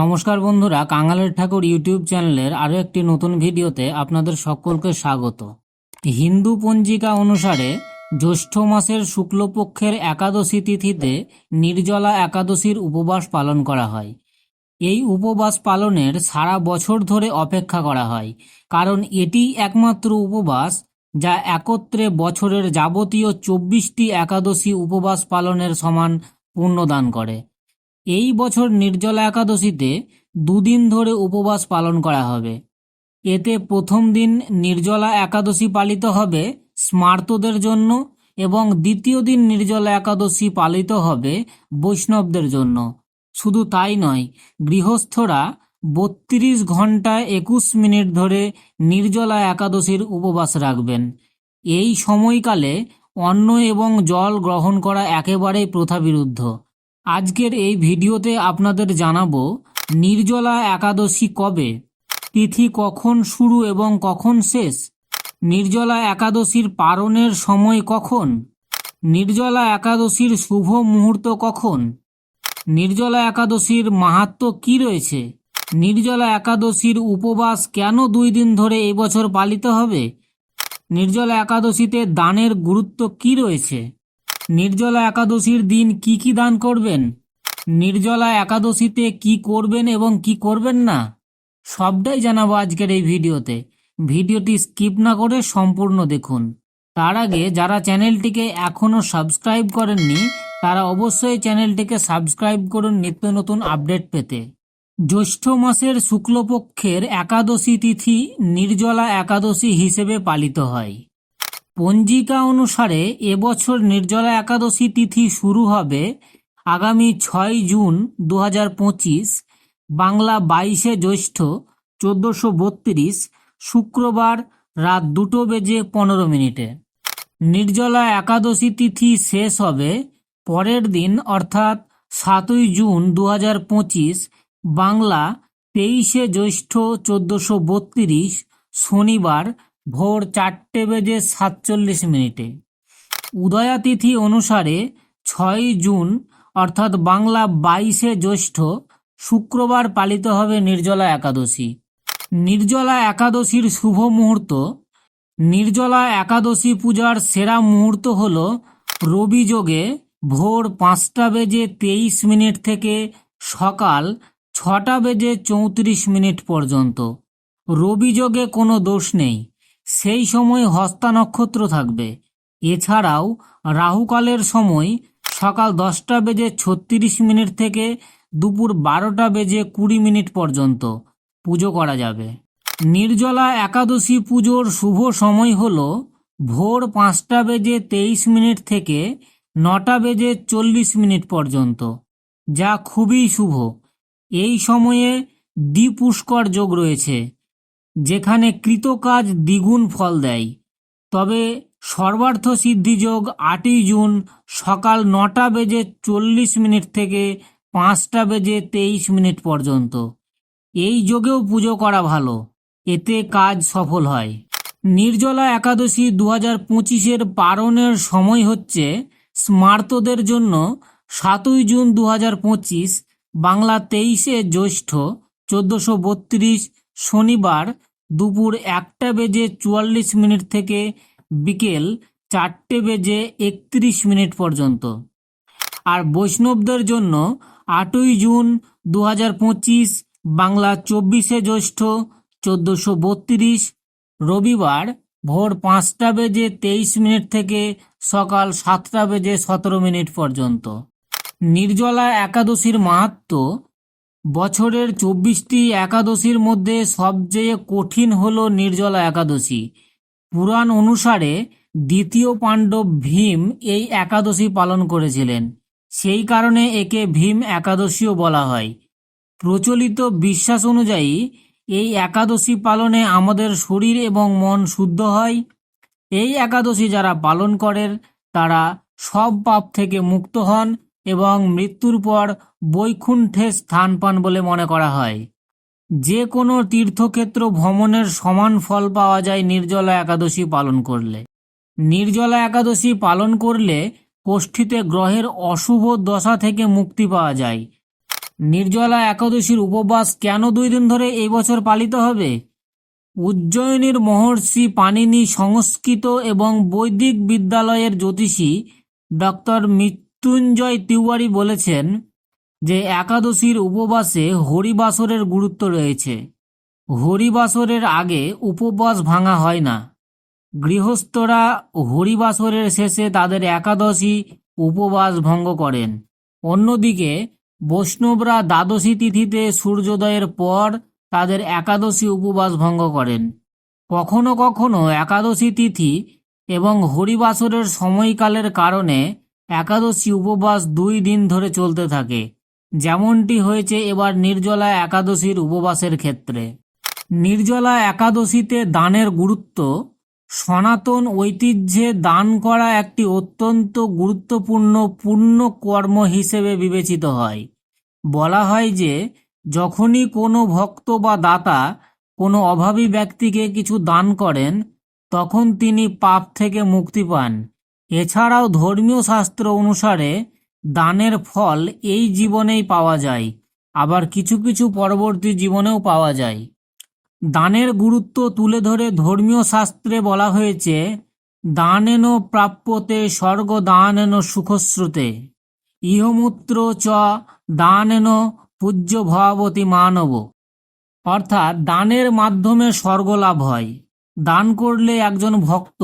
নমস্কার বন্ধুরা কাঙালের ঠাকুর ইউটিউব চ্যানেলের আরও একটি নতুন ভিডিওতে আপনাদের সকলকে স্বাগত। হিন্দু পঞ্জিকা অনুসারে জ্যৈষ্ঠ মাসের শুক্লপক্ষের একাদশী তিথিতে নির্জলা একাদশীর উপবাস পালন করা হয়। এই উপবাস পালনের সারা বছর ধরে অপেক্ষা করা হয়, কারণ এটি একমাত্র উপবাস যা একত্রে বছরের যাবতীয় চব্বিশটি একাদশী উপবাস পালনের সমান পুণ্যদান করে। এই বছর নির্জলা একাদশীতে দুদিন ধরে উপবাস পালন করা হবে। এতে প্রথম দিন নির্জলা একাদশী পালিত হবে স্মার্তদের জন্য এবং দ্বিতীয় দিন নির্জলা একাদশী পালিত হবে বৈষ্ণবদের জন্য। শুধু তাই নয়, গৃহস্থরা বত্রিশ ঘণ্টা একুশ মিনিট ধরে নির্জলা একাদশীর উপবাস রাখবেন। এই সময়কালে অন্ন এবং জল গ্রহণ করা একেবারেই প্রথাবিরুদ্ধ। আজকের এই ভিডিওতে আপনাদের জানাব, নির্জলা একাদশী কবে? তিথি কখন শুরু এবং কখন শেষ? নির্জলা একাদশীর পারণের সময় কখন? নির্জলা একাদশীর শুভ মুহূর্ত কখন? নির্জলা একাদশীর মাহাত্ম্য কি রয়েছে? নির্জলা একাদশীর উপবাস কেন দুই দিন ধরে এই বছর পালিত হবে? নির্জলা একাদশীতে দানের গুরুত্ব কি রয়েছে? নির্জলা একাদশীর দিন কি কি দান করবেন? নির্জলা একাদশীতে কি করবেন এবং কি করবেন না? সবটাই জানাব আজকের এই ভিডিওতে। ভিডিওটি স্কিপ না করে সম্পূর্ণ দেখুন। তার আগে যারা চ্যানেলটিকে এখনও সাবস্ক্রাইব করেননি, তারা অবশ্যই চ্যানেলটিকে সাবস্ক্রাইব করুন নিত্য নতুন আপডেট পেতে। জ্যৈষ্ঠ মাসের শুক্লপক্ষের একাদশী তিথি নির্জলা একাদশী হিসেবে পালিত হয়। পঞ্জিকা অনুসারে এবছর নির্জলা একাদশী তিথি শুরু হবে আগামী ছয় জুন দু বাংলা বাইশে জ্যৈষ্ঠ চোদ্দোশো বত্রিশ, শুক্রবার রাত দুটো বেজে পনেরো মিনিটে। নির্জলা একাদশী তিথি শেষ হবে পরের দিন, অর্থাৎ সাতই জুন দু বাংলা তেইশে জ্যৈষ্ঠ চোদ্দোশো বত্রিশ, শনিবার ভোর চারটে বেজে সাতচল্লিশ মিনিটে। উদয়াতিথি অনুসারে ছয় জুন, অর্থাৎ বাংলা বাইশে জ্যৈষ্ঠ, শুক্রবার পালিত হবে নির্জলা একাদশী। নির্জলা একাদশীর শুভ মুহূর্ত, নির্জলা একাদশী পূজার সেরা মুহূর্ত হল রবি যোগে ভোর পাঁচটা বেজে তেইশ মিনিট থেকে সকাল ছটা বেজে চৌত্রিশ মিনিট পর্যন্ত। রবি যোগে কোনো দোষ নেই। সেই সময় হস্তা নক্ষত্র থাকবে। এছাড়াও রাহুকালের সময় সকাল দশটা বেজে ছত্রিশ মিনিট থেকে দুপুর বারোটা বেজে কুড়ি মিনিট পর্যন্ত পুজো করা যাবে। নির্জলা একাদশী পুজোর শুভ সময় হল ভোর পাঁচটা বেজে তেইশ মিনিট থেকে নটা বেজে চল্লিশ মিনিট পর্যন্ত, যা খুবই শুভ। এই সময়ে দ্বিপুষ্কর যোগ রয়েছে। যেখানে কৃতকাজ দ্বিগুণ ফল দেয়। তবে সর্বার্থ সিদ্ধিযোগ আটই জুন সকাল নটা বেজে চল্লিশ মিনিট থেকে পাঁচটা বেজে তেইশ মিনিট পর্যন্ত। এই যোগেও পুজো করা ভালো। এতে কাজ সফল হয়। নির্জলা একাদশী দু হাজার পঁচিশের পারণের সময় হচ্ছে স্মার্তদের জন্য সাতই জুন দু হাজার পঁচিশ, বাংলা তেইশে জ্যৈষ্ঠ, চোদ্দোশো বত্রিশ, শনিবার দুপুর একটা বেজে চুয়াল্লিশ মিনিট থেকে বিকেল চারটে বেজে একত্রিশ মিনিট পর্যন্ত। আর বৈষ্ণবদের জন্য আটই জুন দু হাজার পঁচিশ বাংলা চব্বিশে জ্যৈষ্ঠ চোদ্দোশো বত্রিশ, রবিবার ভোর পাঁচটা বেজে তেইশ মিনিট থেকে সকাল সাতটা বেজে সতেরো মিনিট পর্যন্ত। নির্জলা একাদশীর মাহাত্ম বছরের চব্বিশটি একাদশীর মধ্যে সবচেয়ে কঠিন হল নির্জলা একাদশী। পুরাণ অনুসারে দ্বিতীয় পাণ্ডব ভীম এই একাদশী পালন করেছিলেন। সেই কারণে একে ভীম একাদশীও বলা হয়। প্রচলিত বিশ্বাস অনুযায়ী এই একাদশী পালনে আমাদের শরীর এবং মন শুদ্ধ হয়। এই একাদশী যারা পালন করেন, তারা সব পাপ থেকে মুক্ত হন এবং মৃত্যুর পর বৈকুণ্ঠে স্থান পান বলে মনে করা হয়। যে কোনো তীর্থক্ষেত্র ভ্রমণের সমান ফল পাওয়া যায় নির্জলা একাদশী পালন করলে। নির্জলা একাদশী পালন করলে কোষ্ঠীতে গ্রহের অশুভ দশা থেকে মুক্তি পাওয়া যায়। নির্জলা একাদশীর উপবাস কেন দুই দিন ধরে এই বছর পালিত হবে? উজ্জয়িনীর মহর্ষি পাণিনি সংস্কৃত এবং বৈদিক বিদ্যালয়ের জ্যোতিষী ডক্টর মৃত্যুঞ্জয় তিওয়ারি বলেছেন যে একাদশীর উপবাসে হরিবাসরের গুরুত্ব রয়েছে। হরিবাসরের আগে উপবাস ভাঙা হয় না। গৃহস্থরা হরিবাসরের শেষে তাদের একাদশী উপবাস ভঙ্গ করেন। অন্যদিকে বৈষ্ণবরা দ্বাদশী তিথিতে সূর্যোদয়ের পর তাদের একাদশী উপবাস ভঙ্গ করেন। কখনো কখনো একাদশী তিথি এবং হরিবাসরের সময়কালের কারণে একাদশী উপবাস দুই দিন ধরে চলতে থাকে। যেমনটি হয়েছে এবার নির্জলা একাদশীর উপবাসের ক্ষেত্রে। নির্জলা একাদশীতে দানের গুরুত্ব, সনাতন ঐতিহ্যে দান করা একটি অত্যন্ত গুরুত্বপূর্ণ পুণ্য কর্ম হিসেবে বিবেচিত হয়। বলা হয় যে, যখনই কোনো ভক্ত বা দাতা কোনো অভাবী ব্যক্তিকে কিছু দান করেন, তখন তিনি পাপ থেকে মুক্তি পান। এছাড়াও ধর্মীয় শাস্ত্র অনুসারে দানের ফল এই জীবনেই পাওয়া যায়, আবার কিছু কিছু পরবর্তী জীবনেও পাওয়া যায়। দানের গুরুত্ব তুলে ধরে ধর্মীয় শাস্ত্রে বলা হয়েছে, দানেন প্রাপ্যতে স্বর্গ দানেন সুখশ্রুতে, ইহমূত্র চ দানেন পূজ্য ভয়াবতী মানব। অর্থাৎ দানের মাধ্যমে স্বর্গ লাভ হয়। দান করলে একজন ভক্ত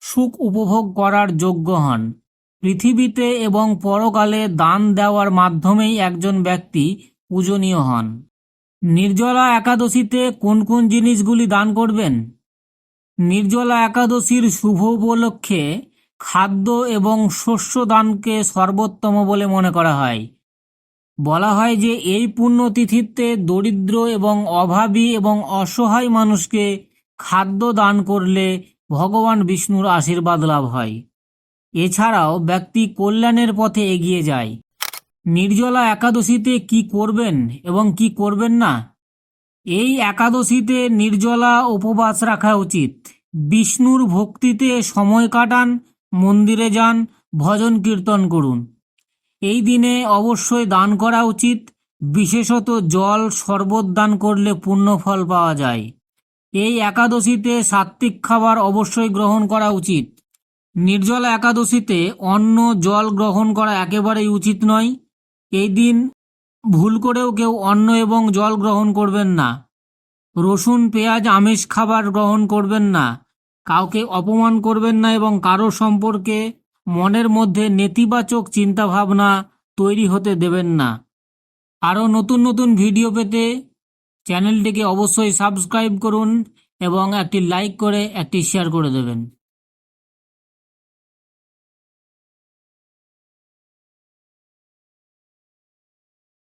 সুখ উপভোগ করার যোগ্য হন। পৃথিবীতে এবং পরকালে দান দেওয়ার মাধ্যমেই একজন ব্যক্তি পূজনীয় হন। নির্জলা একাদশীতে কোন কোন জিনিসগুলি দান করবেন? নির্জলা একাদশীর শুভ উপলক্ষে খাদ্য এবং শস্য দানকে সর্বোত্তম বলে মনে করা হয়। বলা হয় যে এই পুণ্যতিথিতে দরিদ্র এবং অভাবী এবং অসহায় মানুষকে খাদ্য দান করলে ভগবান বিষ্ণুর আশীর্বাদ লাভ হয়। এছাড়াও ব্যক্তি কল্যাণের পথে এগিয়ে যায়। নির্জলা একাদশীতে কি করবেন এবং কি করবেন না? এই একাদশীতে নির্জলা উপবাস রাখা উচিত। বিষ্ণুর ভক্তিতে সময় কাটান, মন্দিরে যান, ভজন কীর্তন করুন। এই দিনে অবশ্যই দান করা উচিত। বিশেষত জল শরবত দান করলে পূর্ণ ফল পাওয়া যায়। এই একাদশীতে সাত্ত্বিক খাবার অবশ্যই গ্রহণ করা উচিত। নির্জলা একাদশীতে অন্ন, জল গ্রহণ করা একেবারেই উচিত নয়। এই দিন ভুল করেও কেউ অন্ন এবং জল গ্রহণ করবেন না। রসুন, পেঁয়াজ, আমিষ খাবার গ্রহণ করবেন না। কাউকে অপমান করবেন না এবং কারও সম্পর্কে মনের মধ্যে নেতিবাচক চিন্তাভাবনা তৈরি হতে দেবেন না। আরও নতুন নতুন ভিডিও পেতে চ্যানেলটিকে অবশ্যই সাবস্ক্রাইব করুন এবং একটি লাইক করে একটি শেয়ার করে দেবেন।